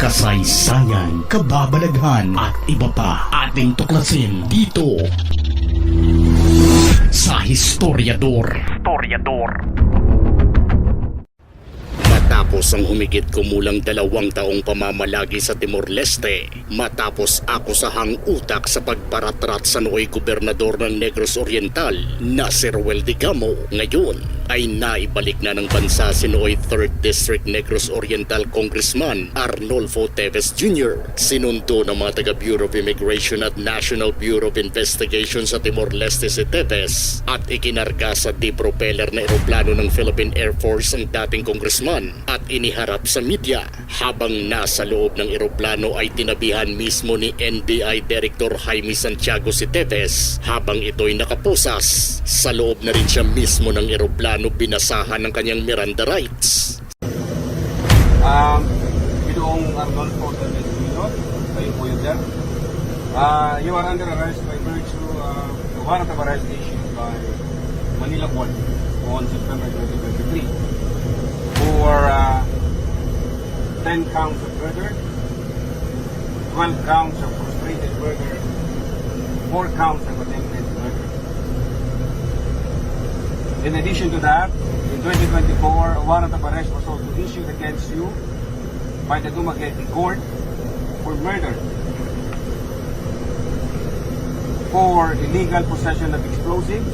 kasaysayan, kababalaghan at iba pa ating tuklasin dito sa Historiador. Historiador. Matapos ang humigit kumulang dalawang taong pamamalagi sa Timor-Leste, matapos akusahang utak sa pagbaratrat sa nooy gobernador ng Negros Oriental na si Ruel Digamo, ngayon ay naibalik na ng bansa si nooy 3rd District Negros Oriental Congressman Arnolfo Teves Jr. Sinundo ng mga taga Bureau of Immigration at National Bureau of Investigation sa Timor-Leste si Teves at ikinarga sa deep-propeller na eroplano ng Philippine Air Force ang dating congressman at iniharap sa media. Habang nasa loob ng eroplano ay tinabihan mismo ni NBI Director Jaime Santiago si Teves habang ito'y nakaposas. Sa loob na rin siya mismo ng eroplano binasahan ng kanyang Miranda rights. Um, Ginoong Arnolfo Teves Jr., kayo po yun dyan. Uh, you are under arrest by virtue uh, the warrant of arrest issued by Manila Court on September 2023 for uh, 10 counts of murder, 12 counts of frustrated murder, 4 counts of attempted murder. In addition to that, in 2024, a warrant of arrest was also issued against you by the Dumaguete Court for murder, for illegal possession of explosives,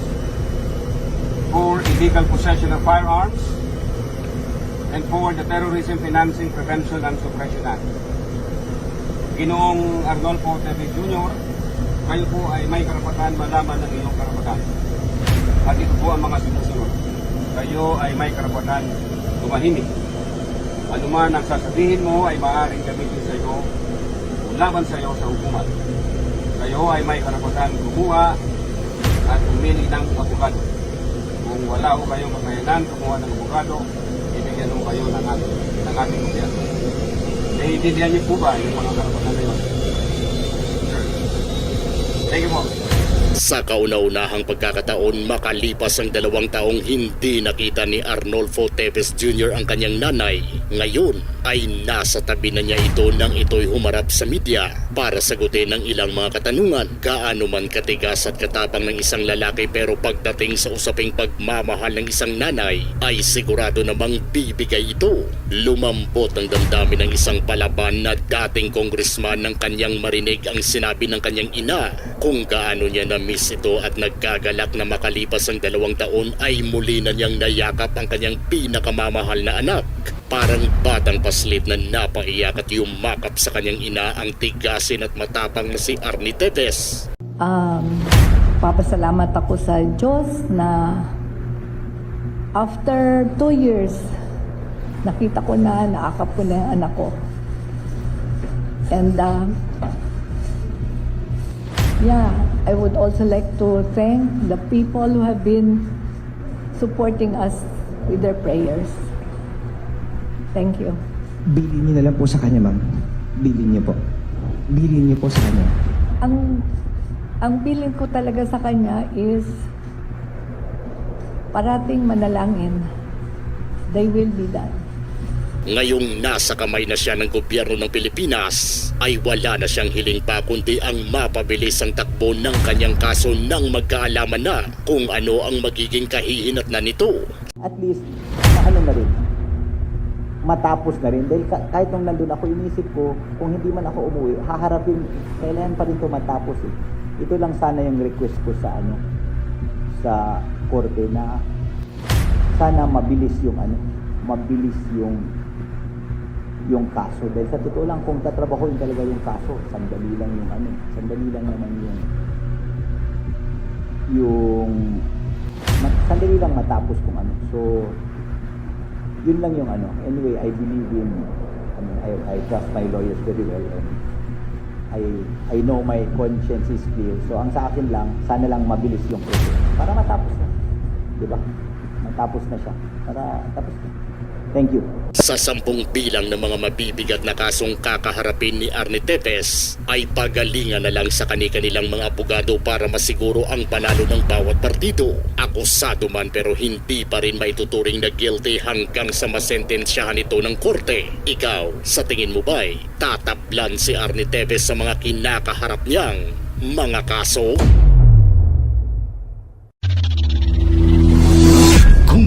for illegal possession of firearms, and for the Terrorism Financing Prevention and Suppression Act. Ginoong Arnolfo Teves Jr., kayo po ay may karapatan malaman ng iyong karapatan. At ito po ang mga sumusunod. Kayo ay may karapatan tumahimik. Ano man ang sasabihin mo ay maaaring gamitin sa iyo laban sa iyo sa hukuman. Kayo ay may karapatan kumuha at pumili ng abogado. Kung wala ho kayong kakayanan kumuha ng abogado, ibigyan ho kayo ng ating, ng ating gobyerno. Naiintindihan niyo po ba yung mga karapatan na yun? Sure. Thank you po. Sa kauna-unahang pagkakataon makalipas ang dalawang taong hindi nakita ni Arnolfo Teves Jr. ang kanyang nanay, ngayon ay nasa tabi na niya ito nang ito'y humarap sa media para sagutin ang ilang mga katanungan. Gaano man katigas at katapang ng isang lalaki pero pagdating sa usaping pagmamahal ng isang nanay ay sigurado namang bibigay ito. Lumambot ang damdamin ng isang palaban na dating kongresman ng kanyang marinig ang sinabi ng kanyang ina kung gaano niya na-miss ito at nagkagalak na makalipas ang dalawang taon ay muli na niyang nayakap ang kanyang pinakamamahal na anak. Parang batang paslit na napaiyak at yumakap sa kanyang ina ang tigasin at matapang na si Arnie Tetes. um, papasalamat ako sa Diyos na after two years, nakita ko na, naakap ko na yung anak ko. And uh, yeah, I would also like to thank the people who have been supporting us with their prayers. Thank you. Bilin niyo na lang po sa kanya, ma'am. Bilin niyo po. Bilin niyo po sa kanya. Ang ang feeling ko talaga sa kanya is parating manalangin. They will be done. Ngayong nasa kamay na siya ng gobyerno ng Pilipinas, ay wala na siyang hiling pa kundi ang mapabilis ang takbo ng kanyang kaso nang magkaalaman na kung ano ang magiging kahihinat na nito. at least ano na rin matapos na rin dahil ka- kahit nung nandun ako inisip ko kung hindi man ako umuwi haharapin kailangan pa rin to matapos eh. ito lang sana yung request ko sa ano sa korte na sana mabilis yung ano mabilis yung yung kaso dahil sa totoo lang kung tatrabahoin talaga yung kaso sandali lang yung ano sandali lang naman yung yung sandali lang matapos kung ano. So, yun lang yung ano. Anyway, I believe in, I mean, I, I trust my lawyers very well and I, I know my conscience is clear. So, ang sa akin lang, sana lang mabilis yung process. Para matapos na. Di ba? Matapos na siya. Para tapos na. Thank you. Sa sampung bilang ng mga mabibigat na kasong kakaharapin ni Arnie Tepes ay pagalingan na lang sa kani-kanilang mga abogado para masiguro ang panalo ng bawat partido. Akusado man pero hindi pa rin maituturing na guilty hanggang sa masentensyahan ito ng korte. Ikaw, sa tingin mo ba'y tatablan si Arnie Tepes sa mga kinakaharap niyang mga kaso?